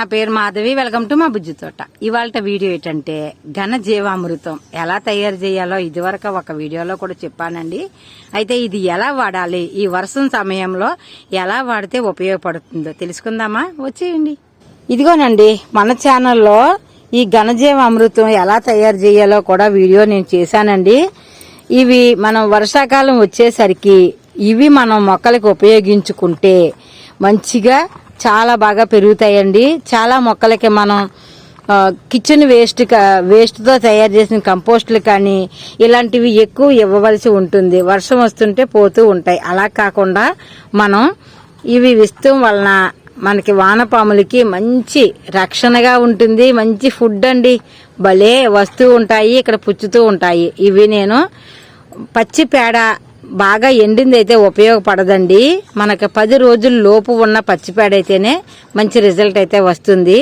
నా పేరు Madhavi. Welcome to మా బుజ్జి తోట. ఇవాళ వీడియో ఏంటంటే ఘన జీవామృతం ఎలా తయారు చేయాలో ఇదివరకు ఒక వీడియోలో కూడా చెప్పానండి. అయితే ఇది ఎలా వాడాలి ఈ వర్షం సమయంలో ఎలా వాడితే ఉపయోగపడుతుందో తెలుసుకుందామా? వచ్చేయండి. ఇదిగోనండి మన ఛానల్లో ఈ ఘనజీవామృతం ఎలా తయారు చేయాలో కూడా వీడియో నేను చేశానండి. ఇవి మనం వర్షాకాలం వచ్చేసరికి ఇవి మనం మొక్కలకు ఉపయోగించుకుంటే మంచిగా చాలా బాగా పెరుగుతాయండి. చాలా మొక్కలకి మనం కిచెన్ వేస్ట్ వేస్ట్తో తయారు చేసిన కంపోస్టులు కానీ ఇలాంటివి ఎక్కువ ఇవ్వవలసి ఉంటుంది. వర్షం వస్తుంటే పోతూ ఉంటాయి. అలా కాకుండా మనం ఇవి ఇష్టం వలన మనకి వానపాములకి మంచి రక్షణగా ఉంటుంది. మంచి ఫుడ్ అండి. భలే వస్తూ ఉంటాయి. ఇక్కడ పుచ్చుతూ ఉంటాయి. ఇవి నేను పచ్చి పేడ బాగా ఎండింది అయితే ఉపయోగపడదండి. మనకు పది రోజుల లోపు ఉన్న పచ్చి పేడ అయితేనే మంచి రిజల్ట్ అయితే వస్తుంది.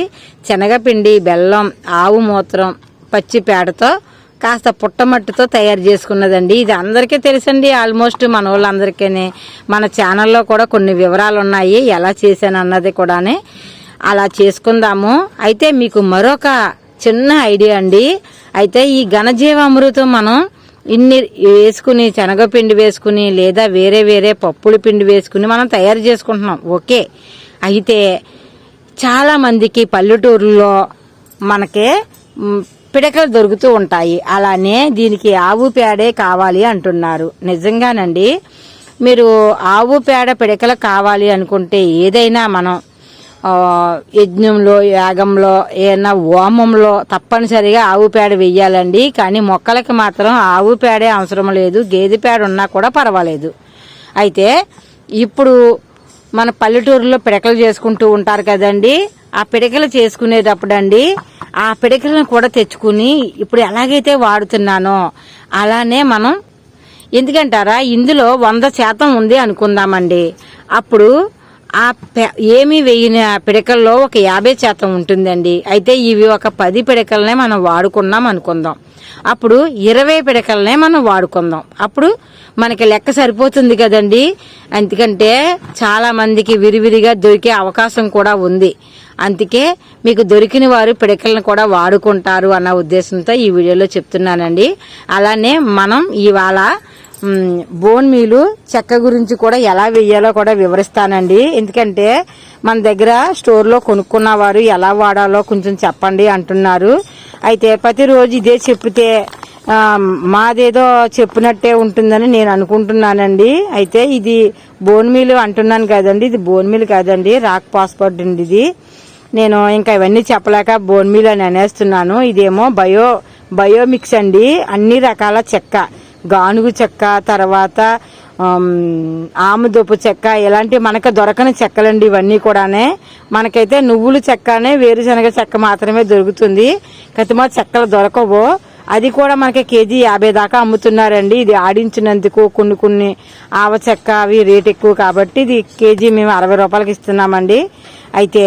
శనగపిండి బెల్లం ఆవు మూత్రం పచ్చి పేడతో కాస్త పుట్టమట్టితో తయారు చేసుకున్నదండి. ఇది అందరికీ తెలుసండి ఆల్మోస్ట్ మన వాళ్ళందరికీ మన ఛానల్లో కూడా కొన్ని వివరాలు ఉన్నాయి ఎలా చేశాను అన్నది కూడానే. అలా చేసుకుందాము. అయితే మీకు మరొక చిన్న ఐడియా అండి. అయితే ఈ ఘనజీవామృతం మనం ఇన్ని వేసుకుని శనగపిండి వేసుకుని లేదా వేరే వేరే పప్పుల పిండి వేసుకుని మనం తయారు చేసుకుంటున్నాం. ఓకే. అయితే చాలామందికి పల్లెటూరులో మనకి పిడకలు దొరుకుతూ ఉంటాయి. అలానే దీనికి ఆవు పేడే కావాలి అంటున్నారు. నిజంగానండి. మీరు ఆవు పేడ పిడకలు కావాలి అనుకుంటే ఏదైనా మనం యజ్ఞంలో యాగంలో ఏదైనా హోమంలో తప్పనిసరిగా ఆవు పేడ వెయ్యాలండి. కానీ మొక్కలకి మాత్రం ఆవు పేడే అవసరం లేదు. గేదె పేడ ఉన్నా కూడా పర్వాలేదు. అయితే ఇప్పుడు మన పల్లెటూరులో పిడకలు చేసుకుంటూ ఉంటారు కదండి. ఆ పిడకలు చేసుకునేటప్పుడు అండి ఆ పిడకలను కూడా తెచ్చుకుని ఇప్పుడు ఎలాగైతే వాడుతున్నానో అలానే మనం ఎందుకంటారా? ఇందులో వంద శాతం ఉంది అనుకుందామండి. అప్పుడు ఆ ఏమి వేయని ఆ పిడకల్లో ఒక యాభై శాతం ఉంటుందండి. అయితే ఇవి ఒక పది పిడకలనే మనం వాడుకున్నాం అనుకుందాం. అప్పుడు ఇరవై పిడకలనే మనం వాడుకుందాం. అప్పుడు మనకి లెక్క సరిపోతుంది కదండి. ఎందుకంటే చాలా మందికి విరివిరిగా దొరికే అవకాశం కూడా ఉంది. అందుకే మీకు దొరికిన వారు పిడకలను కూడా వాడుకుంటారు అన్న ఉద్దేశంతో ఈ వీడియోలో చెప్తున్నానండి. అలానే మనం ఇవాళ బోన్ మీలు చెక్క గురించి కూడా ఎలా వేయాలో కూడా వివరిస్తానండి. ఎందుకంటే మన దగ్గర స్టోర్లో కొనుక్కున్న వారు ఎలా వాడాలో కొంచెం చెప్పండి అంటున్నారు. అయితే ప్రతిరోజు ఇదే చెప్తే మాదేదో చెప్పినట్టే ఉంటుందని నేను అనుకుంటున్నానండి. అయితే ఇది బోన్ మీల్ అంటున్నాను కదండి. ఇది బోన్ మీల్ కాదండి. రాక్ పాస్పోర్ట్ అండి ఇది. నేను ఇంకా ఇవన్నీ చెప్పలేక బోన్ మీల్ అని అనేస్తున్నాను. ఇదేమో బయో బయోమిక్స్ అండి. అన్ని రకాల చెక్క. గానుగు చెక్క తర్వాత ఆమ్, ఆముదపు చెక్క ఇలాంటి మనకు దొరకని చెక్కలండి ఇవన్నీ కూడానే. మనకైతే నువ్వులు చెక్కనే వేరుశనగ చెక్క మాత్రమే దొరుకుతుంది. కతిమా చెక్కలు దొరకవు. అది కూడా మనకి కేజీ యాభై దాకా అమ్ముతున్నారండి. ఇది ఆడించినందుకు కొన్ని కొన్ని ఆవ చెక్క అవి రేట్ ఎక్కువ కాబట్టి ఇది కేజీ మేము అరవై రూపాయలకి ఇస్తున్నామండి. అయితే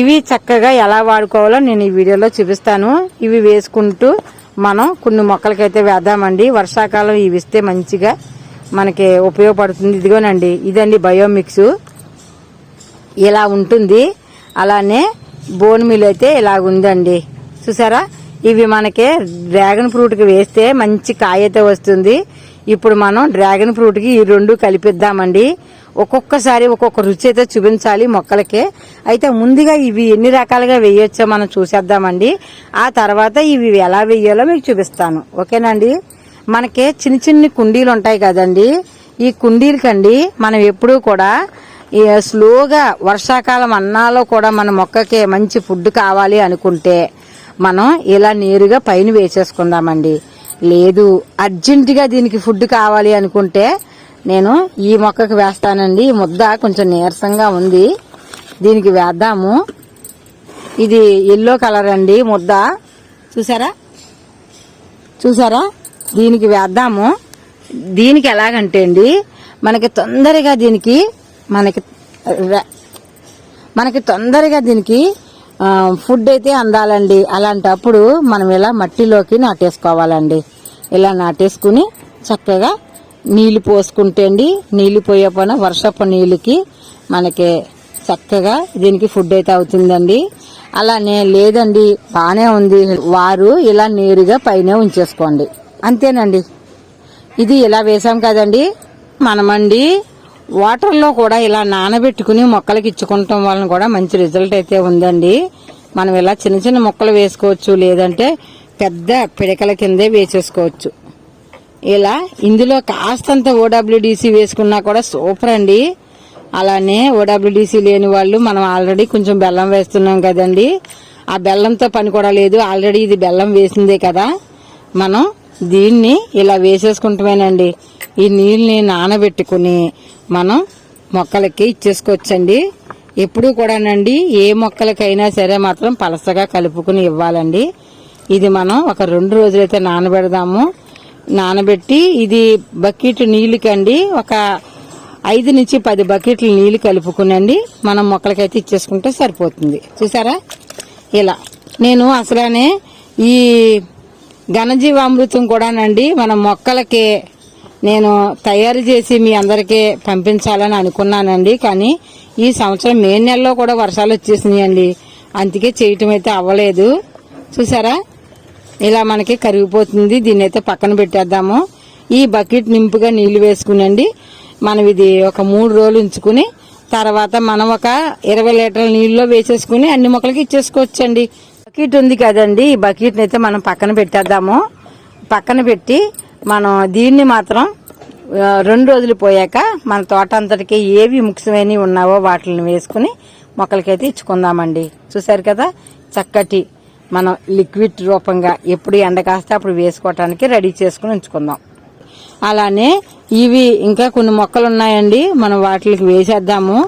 ఇవి చక్కగా ఎలా వాడుకోవాలో నేను ఈ వీడియోలో చూపిస్తాను. ఇవి వేసుకుంటూ మనం కొన్ని మొక్కలకైతే వేద్దామండి. వర్షాకాలం ఇవి ఇస్తే మంచిగా మనకి ఉపయోగపడుతుంది. ఇదిగోనండి ఇదండి బయోమిక్స్. ఇలా ఉంటుంది. అలానే బోన్ మిల్ అయితే ఇలా ఉందండి. చూసారా? ఇవి మనకి డ్రాగన్ ఫ్రూట్కి వేస్తే మంచి కాయ అయితే వస్తుంది. ఇప్పుడు మనం డ్రాగన్ ఫ్రూట్కి ఈ రెండు కలిపిద్దామండి. ఒక్కొక్కసారి ఒక్కొక్క రుచి అయితే చూపించాలి మొక్కలకి. అయితే ముందుగా ఇవి ఎన్ని రకాలుగా వేయొచ్చో మనం చూసేద్దామండి. ఆ తర్వాత ఇవి ఎలా వేయాలో మీకు చూపిస్తాను. ఓకేనండి? మనకి చిన్న చిన్న కుండీలు ఉంటాయి కదండి. ఈ కుండీలకండి మనం ఎప్పుడూ కూడా స్లోగా వర్షాకాలం అన్నాలో కూడా మన మొక్కకి మంచి ఫుడ్ కావాలి అనుకుంటే మనం ఇలా నేరుగా పైన వేసేసుకుందామండి. లేదు అర్జెంటుగా దీనికి ఫుడ్ కావాలి అనుకుంటే నేను ఈ మొక్కకు వేస్తానండి. ఈ ముద్ద కొంచెం నీరసంగా ఉంది. దీనికి వేద్దాము. ఇది ఎల్లో కలర్ అండి ముద్ద. చూసారా? చూసారా? దీనికి వేద్దాము. దీనికి ఎలాగంటే అండి మనకి తొందరగా దీనికి మనకి మనకి తొందరగా దీనికి ఫుడ్ అయితే అందాలండి. అలాంటప్పుడు మనం ఇలా మట్టిలోకి నాటేసుకోవాలండి. ఇలా నాటేసుకుని చక్కగా నీళ్ళు పోసుకుంటే అండి నీళ్ళు పోయే పైన వర్షపు నీళ్ళకి మనకి చక్కగా దీనికి ఫుడ్ అయితే అవుతుందండి. అలానే లేదండి బాగానే ఉంది. వారు ఇలా నేరుగా పైన ఉంచేసుకోండి. అంతేనండి. ఇది ఇలా వేసాం కదండి? మనమండి వాటర్లో కూడా ఇలా నానబెట్టుకుని మొక్కలకి ఇచ్చుకుంటాం వలన కూడా మంచి రిజల్ట్ అయితే ఉందండి. మనం ఇలా చిన్న చిన్న మొక్కలు వేసుకోవచ్చు లేదంటే పెద్ద పిడకల కిందే వేసేసుకోవచ్చు. ఇలా ఇందులో కాస్తంత ఓడబ్ల్యూడిసి వేసుకున్నా కూడా సూపర్ అండి. అలానే ఓడబ్ల్యూడిసి లేని వాళ్ళు మనం ఆల్రెడీ కొంచెం బెల్లం వేస్తున్నాం కదండి. ఆ బెల్లంతో పని కూడా లేదు. ఆల్రెడీ ఇది బెల్లం వేసిందే కదా. మనం దీన్ని ఇలా వేసేసుకుంటామేనండి ఈ నీళ్ళని నానబెట్టుకుని మనం మొక్కలకి ఇచ్చేసుకోవచ్చండి. ఎప్పుడు కూడానండి ఏ మొక్కలకైనా సరే మాత్రం పలసగా కలుపుకుని ఇవ్వాలండి. ఇది మనం ఒక రెండు రోజులైతే నానబెడదాము. నానబెట్టి ఇది బకెట్ నీళ్ళకండి ఒక ఐదు నుంచి పది బకెట్లు నీళ్ళు కలుపుకునండి. మనం మొక్కలకైతే ఇచ్చేసుకుంటే సరిపోతుంది. చూసారా? ఇలా. నేను అసలనే ఈ ఘనజీవామృతం కూడానండి. మన మొక్కలకి నేను తయారు చేసి మీ అందరికీ పంపించాలని అనుకున్నానండి. కానీ ఈ సంవత్సరం మే నెలలో కూడా వర్షాలు వచ్చేసినాయండి. అందుకే చేయటం అయితే అవ్వలేదు. చూసారా? ఇలా మనకి కరిగిపోతుంది. దీన్ని అయితే పక్కన పెట్టేద్దాము. ఈ బకెట్ నింపుగా నీళ్ళు వేసుకునండి. మనం ఇది ఒక మూడు రోజులు ఉంచుకుని తర్వాత మనం ఒక ఇరవై లీటర్ల నీళ్ళలో వేసేసుకుని అన్ని మొక్కలకి ఇచ్చేసుకోవచ్చండి. బకెట్ ఉంది కదండి. ఈ బకెట్ని అయితే మనం పక్కన పెట్టేద్దాము. పక్కన పెట్టి మనం దీన్ని మాత్రం రెండు రోజులు పోయాక మన తోట అంతటికి ఏవి ముఖ్యమైనవి ఉన్నావో వాటిని వేసుకుని మొక్కలకైతే ఇచ్చుకుందామండి. చూసారు కదా? చక్కటి మనం లిక్విడ్ రూపంగా ఎప్పుడు ఎండ కాస్తే అప్పుడు వేసుకోవటానికి రెడీ చేసుకుని ఉంచుకుందాం. అలానే ఇవి ఇంకా కొన్ని మొక్కలు ఉన్నాయండి మనం వాటికి వేసేద్దాము.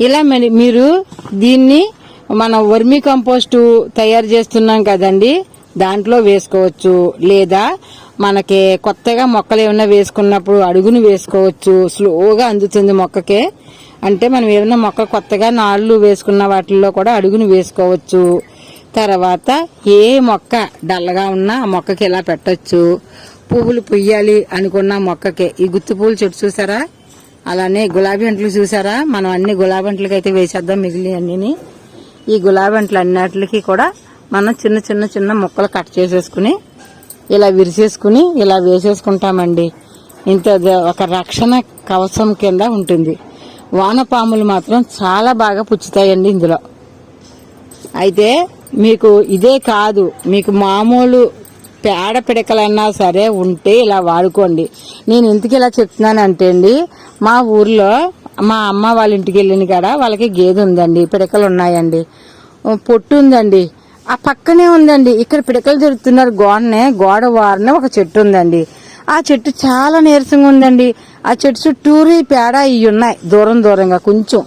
ఇలా మరి మీరు దీన్ని మనం వర్మీ కంపోస్టు తయారు చేస్తున్నాం కదండి దాంట్లో వేసుకోవచ్చు. లేదా మనకి కొత్తగా మొక్కలు ఏమైనా వేసుకున్నప్పుడు అడుగును వేసుకోవచ్చు స్లోగా అందుతుంది మొక్కకే. అంటే మనం ఏమైనా మొక్క కొత్తగా నాళ్ళు వేసుకున్న వాటిల్లో కూడా అడుగును వేసుకోవచ్చు. తర్వాత ఏ మొక్క డల్లగా ఉన్నా ఆ మొక్కకి ఇలా పెట్టచ్చు? పువ్వులు పుయ్యాలి అనుకున్న మొక్కకి. ఈ గుత్తి పువ్వులు చెట్టు చూసారా? అలానే గులాబీ అంట్లు చూసారా? మనం అన్ని గులాబీ అంట్లకి అయితే వేసేద్దాం మిగిలిన అన్నీ ఈ గులాబీ అంట్లు కూడా మనం చిన్న చిన్న చిన్న ముక్కలు కట్ చేసేసుకుని ఇలా విరిసేసుకుని ఇలా వేసేసుకుంటామండి. ఇంత ఒక రక్షణ కవచం కింద ఉంటుంది. వానపాములు మాత్రం చాలా బాగా పుచ్చుతాయండి ఇందులో. అయితే మీకు ఇదే కాదు మీకు మామూలు పేడ పిడకలన్నా సరే ఉంటే ఇలా వాడుకోండి. నేను ఎందుకు ఇలా చెప్తున్నానంటే అండి మా ఊర్లో మా అమ్మ వాళ్ళ ఇంటికి వెళ్ళిన కాడ వాళ్ళకి గేదె ఉందండి పిడకలు ఉన్నాయండి. పొట్టు ఉందండి. ఆ పక్కనే ఉందండి. ఇక్కడ పిడకలు జరుగుతున్నారు. గోడనే గోడ వారనే ఒక చెట్టు ఉందండి. ఆ చెట్టు చాలా నీరసంగా ఉందండి. ఆ చెట్టు చుట్టూరు పేడ ఇవి ఉన్నాయి. దూరం దూరంగా కొంచెం.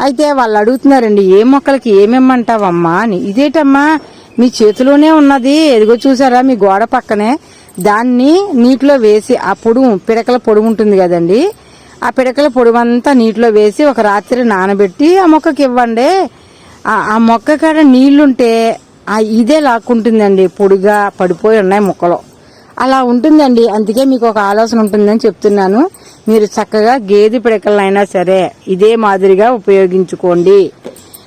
అయితే వాళ్ళు అడుగుతున్నారండి ఏ మొక్కలకి ఏమేమంటావమ్మా అని. ఇదేటమ్మా మీ చేతిలోనే ఉన్నది. ఎదిగో చూసారా మీ గోడ పక్కనే. దాన్ని నీటిలో వేసి ఆ పొడుగు పిడకల పొడుగు ఉంటుంది కదండి. ఆ పిడకల పొడివంతా నీటిలో వేసి ఒక రాత్రి నానబెట్టి ఆ మొక్కకి ఇవ్వండి. ఆ- మొక్క కాడ నీళ్ళుంటే ఆ ఇదే లాక్కుంటుందండి. పొడిగా పడిపోయి ఉన్నాయి మొక్కలు. అలా ఉంటుందండి. అందుకే మీకు ఒక ఆలోచన ఉంటుందని చెప్తున్నాను. మీరు చక్కగా గేదె పిడకలైనా సరే ఇదే మాదిరిగా ఉపయోగించుకోండి.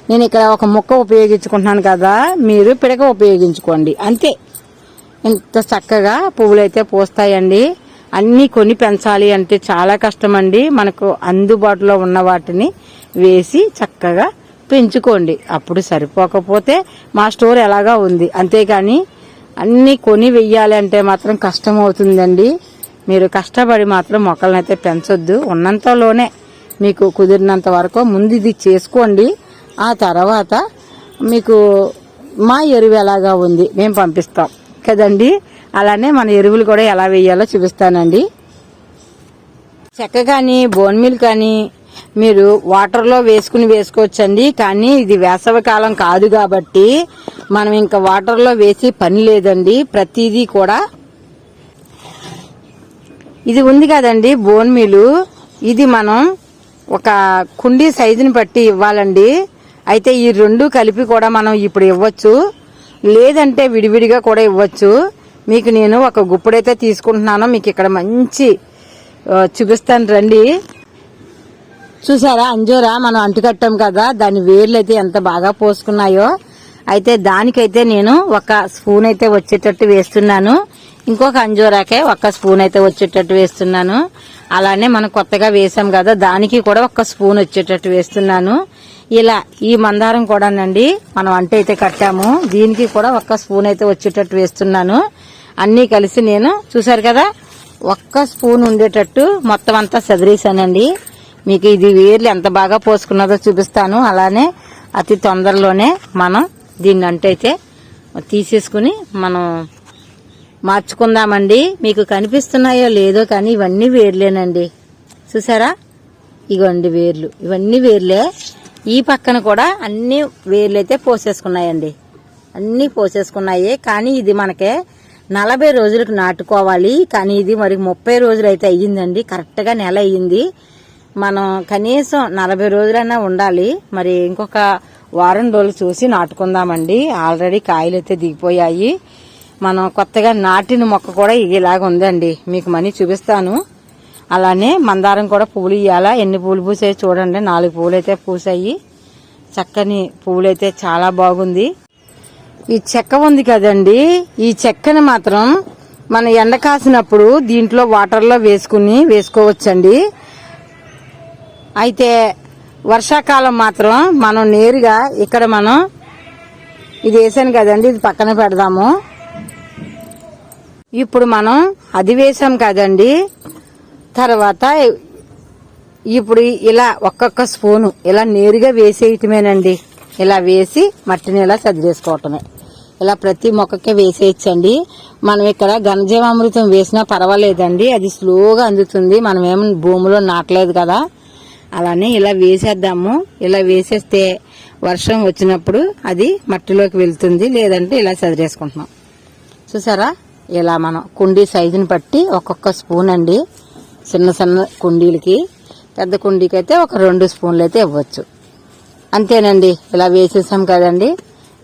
నేను ఇక్కడ ఒక మొక్క ఉపయోగించుకుంటున్నాను కదా మీరు పిడక ఉపయోగించుకోండి. అంతే. ఇంత చక్కగా పువ్వులైతే పూస్తాయండి. అన్నీ కొని పెంచాలి అంటే చాలా కష్టం అండి మనకు అందుబాటులో ఉన్న వాటిని వేసి చక్కగా పెంచుకోండి. అప్పుడు సరిపోకపోతే మా స్టోర్ ఎలాగా ఉంది. అంతేకాని అన్నీ కొని వెయ్యాలి అంటే మాత్రం కష్టం అవుతుందండి మీరు కష్టపడి మాత్రం మొక్కలను అయితే పెంచొద్దు. ఉన్నంతలోనే మీకు కుదిరినంత వరకు ముందు ఇది చేసుకోండి. ఆ తర్వాత మీకు మా ఎరువు ఎలాగా ఉంది మేము పంపిస్తాం. కదండి? అలానే మన ఎరువులు కూడా ఎలా వేయాలో చూపిస్తానండి. చెక్క కానీ బోన్ మిల్ కానీ మీరు వాటర్లో వేసుకుని వేసుకోవచ్చండి. కానీ ఇది వేసవికాలం కాదు కాబట్టి మనం ఇంకా వాటర్లో వేసి పని లేదండి. ప్రతిదీ కూడా ఇది ఉంది కదండి బోన్ మీలు ఇది మనం ఒక కుండీ సైజుని బట్టి ఇవ్వాలండి. అయితే ఈ రెండు కలిపి కూడా మనం ఇప్పుడు ఇవ్వచ్చు. లేదంటే విడివిడిగా కూడా ఇవ్వచ్చు. మీకు నేను ఒక గుప్పుడైతే తీసుకుంటున్నాను. మీకు ఇక్కడ మంచి చూపిస్తాను రండి. చూసారా అంజూరా మనం అంటుకట్టాం కదా దాని వేర్లు అయితే ఎంత బాగా పోసుకున్నాయో. అయితే దానికైతే నేను ఒక స్పూన్ అయితే వచ్చేటట్టు వేస్తున్నాను. ఇంకొక అంజూరాకే ఒక స్పూన్ అయితే వచ్చేటట్టు వేస్తున్నాను. అలానే మనం కొత్తగా వేసాం కదా దానికి కూడా ఒక స్పూన్ వచ్చేటట్టు వేస్తున్నాను. ఇలా ఈ మందారం కూడానండి మనం అంట అయితే కట్టాము. దీనికి కూడా ఒక్క స్పూన్ అయితే వచ్చేటట్టు వేస్తున్నాను. అన్నీ కలిసి నేను చూసారు కదా ఒక్క స్పూన్ ఉండేటట్టు మొత్తం అంతా చదిరేసానండి మీకు ఇది వేర్లు ఎంత బాగా పోసుకున్నదో చూపిస్తాను. అలానే అతి తొందరలోనే మనం దీన్ని అంటైతే తీసేసుకుని మనం మార్చుకుందామండి. మీకు కనిపిస్తున్నాయో లేదో కానీ ఇవన్నీ వేర్లేనండి. చూసారా? ఇగోండి వేర్లు. ఇవన్నీ వేర్లే. ఈ పక్కన కూడా అన్ని వేర్లు అయితే పోసేసుకున్నాయండి. అన్ని పోసేసుకున్నాయి కానీ ఇది మనకే నలభై రోజులకు నాటుకోవాలి. కానీ ఇది మరి ముప్పై రోజులు అయితే అయ్యిందండి. కరెక్ట్గా నెల అయ్యింది. మనం కనీసం నలభై రోజులైనా ఉండాలి. మరి ఇంకొక వారం రోజులు చూసి నాటుకుందామండి. ఆల్రెడీ కాయలు అయితే దిగిపోయాయి. మనం కొత్తగా నాటిన మొక్క కూడా ఇలాగ ఉందండి మీకు మనీ చూపిస్తాను. అలానే మందారం కూడా పువ్వులు ఇవ్వాలా ఎన్ని పూలు పూసాయి చూడండి. నాలుగు పువ్వులు అయితే పూసాయి. చక్కని పువ్వులు అయితే చాలా బాగుంది. ఈ చెక్క ఉంది కదండి. ఈ చెక్కని మాత్రం మన ఎండ కాసినప్పుడు దీంట్లో వాటర్లో వేసుకుని వేసుకోవచ్చండి. అయితే వర్షాకాలం మాత్రం మనం నేరుగా ఇక్కడ మనం ఇది వేసాను కదండి. ఇది పక్కన పెడదాము. ఇప్పుడు మనం అది వేసాం కదండి. తర్వాత ఇప్పుడు ఇలా ఒక్కొక్క స్పూను ఇలా నేరుగా వేసేయటమేనండి. ఇలా వేసి మట్టిని ఇలా సర్దేసుకోవటమే. ఇలా ప్రతి మొక్కకే వేసేయచ్చండి. మనం ఇక్కడ ఘనజీవామృతం వేసినా పర్వాలేదండి. అది స్లోగా అందుతుంది. మనం ఏమి భూమిలో నాటలేదు కదా. అలానే ఇలా వేసేద్దాము. ఇలా వేసేస్తే వర్షం వచ్చినప్పుడు అది మట్టిలోకి వెళ్తుంది. లేదంటే ఇలా చదిరేసుకుంటున్నాం చూసారా? ఇలా మనం కుండీ సైజుని బట్టి ఒక్కొక్క స్పూన్ అండి చిన్న చిన్న కుండీలకి పెద్ద కుండీకి అయితే ఒక రెండు స్పూన్లు అయితే ఇవ్వచ్చు. అంతేనండి ఇలా వేసేసాం కదండి.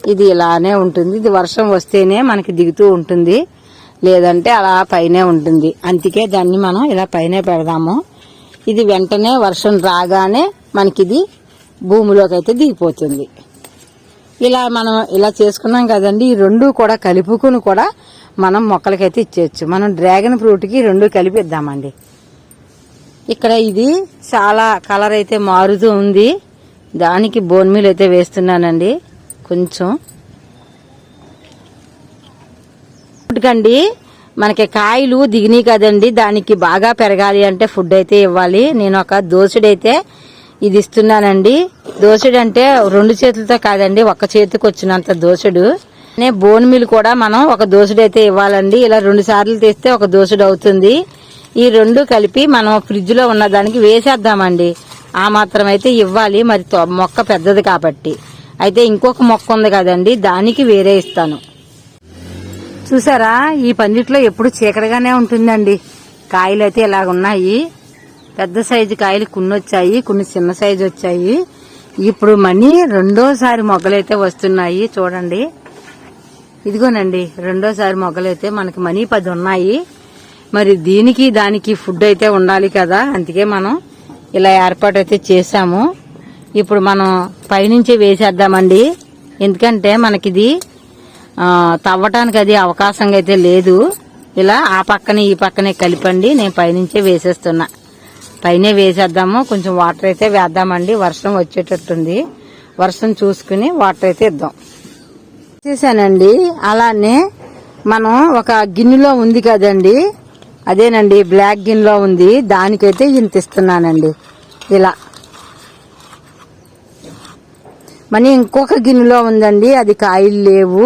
ఇది ఇలానే ఉంటుంది. ఇది వర్షం వస్తేనే మనకి దిగుతూ ఉంటుంది. లేదంటే అలా పైనే ఉంటుంది. అందుకే దాన్ని మనం ఇలా పైనే పెడదాము. ఇది వెంటనే వర్షం రాగానే మనకిది భూమిలోకి అయితే దిగిపోతుంది. ఇలా మనం ఇలా చేసుకున్నాం కదండి. ఈ రెండు కూడా కలుపుకుని కూడా మనం మొక్కలకైతే ఇచ్చేయచ్చు. మనం డ్రాగన్ ఫ్రూట్కి రెండు కలిపిద్దామండి ఇక్కడ ఇది చాలా కలర్ అయితే మారుతూ ఉంది. దానికి బోన్ మీల్ అయితే వేస్తున్నానండి. కొంచెం. కండి మనకి కాయలు దిగినాయి కదండి. దానికి బాగా పెరగాలి అంటే ఫుడ్ అయితే ఇవ్వాలి. నేను ఒక దోసుడైతే ఇది ఇస్తున్నానండి. దోసుడు అంటే రెండు చేతులతో కాదండి ఒక చేతికి వచ్చినంత దోసుడు. నే బోన్ మిల్ కూడా మనం ఒక దోసుడు అయితే ఇవ్వాలండి. ఇలా రెండు సార్లు తీస్తే ఒక దోసుడు అవుతుంది. ఈ రెండు కలిపి మనం ఫ్రిడ్జ్లో ఉన్న దానికి వేసేద్దామండి. ఆ మాత్రం అయితే ఇవ్వాలి. మరి తొ- మొక్క పెద్దది కాబట్టి. అయితే ఇంకొక మొక్క ఉంది కదండి దానికి వేరే ఇస్తాను. చూసారా? ఈ పందిట్లో ఎప్పుడు చీకటిగానే ఉంటుందండి. కాయలు అయితే ఇలాగున్నాయి. పెద్ద సైజు కాయలు కొన్ని వచ్చాయి కొన్ని చిన్న సైజు వచ్చాయి. ఇప్పుడు మనీ రెండోసారి మొగ్గలైతే వస్తున్నాయి చూడండి. ఇదిగోనండి రెండోసారి మొగ్గలైతే మనకి మనీ పది ఉన్నాయి మరి దీనికి దానికి ఫుడ్ అయితే ఉండాలి కదా. అందుకే మనం ఇలా ఏర్పాటు అయితే చేసాము ఇప్పుడు మనం పైనుంచి వేసేద్దామండి. ఎందుకంటే మనకిది తవ్వటానికి అది అవకాశం అయితే లేదు. ఇలా ఆ పక్కనే ఈ పక్కనే కలిపండి. నేను పైనుంచే వేసేస్తున్నా. పైనే వేసేద్దాము. కొంచెం వాటర్ అయితే వేద్దామండి. వర్షం వచ్చేటట్టుంది. వర్షం చూసుకుని వాటర్ అయితే ఇద్దాం. చేశానండి. అలానే మనం ఒక గిన్నెలో ఉంది కదండి. అదేనండి బ్లాక్ గిన్నెలో ఉంది. దానికైతే ఇంత ఇస్తున్నానండి. ఇలా. మనీ ఇంకొక గిన్నెలో ఉందండి అది కాయలు లేవు.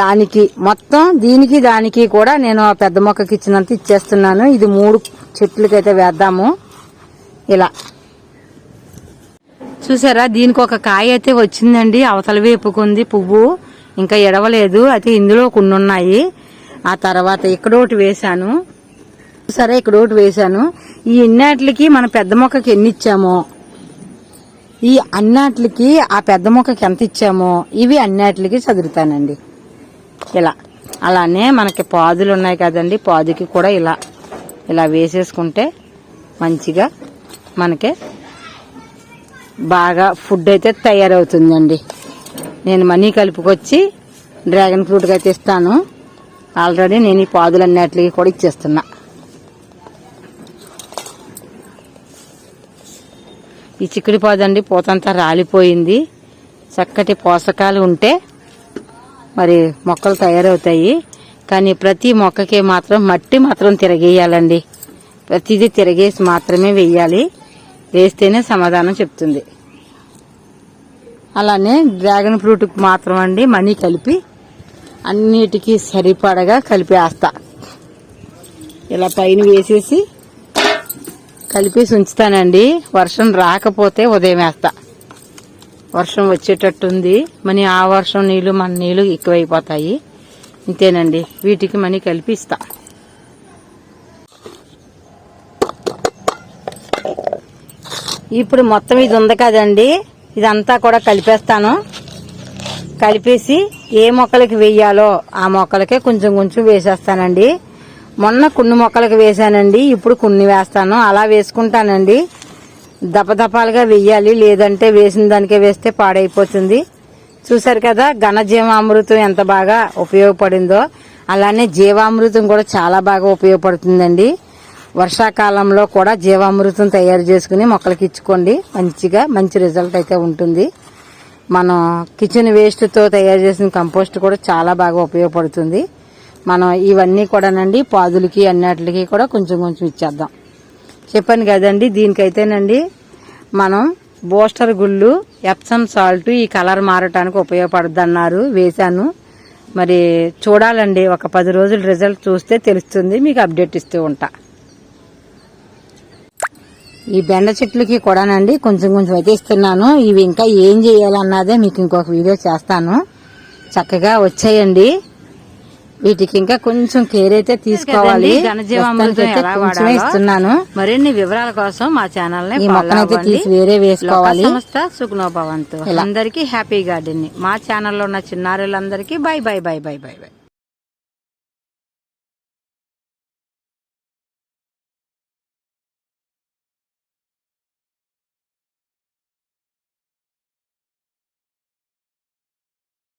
దానికి మొత్తం దీనికి దానికి కూడా నేను ఆ పెద్ద మొక్కకి ఇచ్చినంత ఇచ్చేస్తున్నాను. ఇది మూడు చెట్లకైతే వేద్దాము. ఇలా. చూసారా దీనికి ఒక కాయ అయితే వచ్చిందండి. అవతల వేపుకుంది పువ్వు. ఇంకా ఎడవలేదు. అయితే ఇందులో కొన్ని ఉన్నాయి ఆ తర్వాత ఇక్కడ ఒకటి వేశాను. సరే ఇక్కడ ఒకటి వేశాను. ఈ ఇన్నాట్లకి మన పెద్ద మొక్కకి ఎన్ని ఇచ్చామో ఈ అన్నాట్లకి ఆ పెద్ద మొక్కకి ఎంత ఇచ్చామో ఇవి అన్నిటికి చదువుతానండి ఇలా. అలానే మనకి పాదులు ఉన్నాయి కదండి. పాదుకి కూడా ఇలా. ఇలా వేసేసుకుంటే మంచిగా మనకి బాగా ఫుడ్ అయితే తయారవుతుందండి. నేను మనీ కలుపుకొచ్చి డ్రాగన్ ఫ్రూట్గా అయితే ఇస్తాను ఆల్రెడీ నేను ఈ పాదులన్నిటికి కూడా ఇచ్చేస్తున్నా. ఈ చిక్కుడు పాదండి పూతంతా రాలిపోయింది. చక్కటి పోషకాలు ఉంటే మరి మొక్కలు తయారవుతాయి. కానీ ప్రతి మొక్కకి మాత్రం మట్టి మాత్రం తిరగేయాలండి. ప్రతిదీ తిరగేసి మాత్రమే వెయ్యాలి వేస్తేనే సమాధానం చెప్తుంది. అలానే డ్రాగన్ ఫ్రూట్ మాత్రం అండి మనీ కలిపి అన్నిటికీ సరిపడగా కలిపేస్తా. ఇలా పైన వేసేసి కలిపేసి ఉంచుతానండి. వర్షం రాకపోతే ఉదయం వేస్తా. వర్షం వచ్చేటట్టుంది. మరి ఆ వర్షం నీళ్ళు మన నీళ్ళు ఎక్కువైపోతాయి. ఇంతేనండి. వీటికి మనీ కలిపిస్తా. ఇప్పుడు మొత్తం ఇది ఉంది కదండి. ఇదంతా కూడా కలిపేస్తాను. కలిపేసి ఏ మొక్కలకి వేయాలో ఆ మొక్కలకే కొంచెం కొంచెం వేసేస్తానండి. మొన్న కొన్ని మొక్కలకి వేసానండి ఇప్పుడు కొన్ని వేస్తాను. అలా వేసుకుంటానండి. దపదపాలుగా వెయ్యాలి లేదంటే వేసిన దానికే వేస్తే పాడైపోతుంది. చూసారు కదా ఘనజీవామృతం ఎంత బాగా ఉపయోగపడిందో. అలానే జీవామృతం కూడా చాలా బాగా ఉపయోగపడుతుందండి. వర్షాకాలంలో కూడా జీవామృతం తయారు చేసుకుని మొక్కలకి ఇచ్చుకోండి. మంచిగా మంచి రిజల్ట్ అయితే ఉంటుంది. మనం కిచెన్ వేస్ట్తో తయారు చేసిన కంపోస్ట్ కూడా చాలా బాగా ఉపయోగపడుతుంది. మనం ఇవన్నీ కూడానండి పాదులకి అన్నిటికి కూడా కొంచెం కొంచెం ఇచ్చేద్దాం. చెప్పాను కదండి దీనికైతేనండి మనం బూస్టర్ గుళ్ళు ఎప్సమ్ సాల్ట్ ఈ కలర్ మారటానికి ఉపయోగపడుద్ది అన్నారు వేశాను. మరి చూడాలండి ఒక పది రోజులు రిజల్ట్ చూస్తే తెలుస్తుంది మీకు అప్డేట్ ఇస్తూ ఉంటా. ఈ బెండ చెట్లకి కూడానండి కొంచెం కొంచెం అయితే ఇస్తున్నాను ఇవి ఇంకా ఏం చేయాలన్నదే మీకు ఇంకొక వీడియో చేస్తాను. చక్కగా వచ్చాయండి. వీటికి ఇంకా కొంచెం కేర్ అయితే తీసుకోవాలి. కొంచెమే ఇస్తున్నాను. మరిన్ని వివరాల కోసం మా ఛానల్ మొక్కనైతే తీసి వేరే వేసుకోవాలి. సంస్థ సుఖనోభవంతు అందరికి హ్యాపీ గార్డెన్ మా ఛానల్లో ఉన్న చిన్నారులందరికీ bye bye bye bye bye bye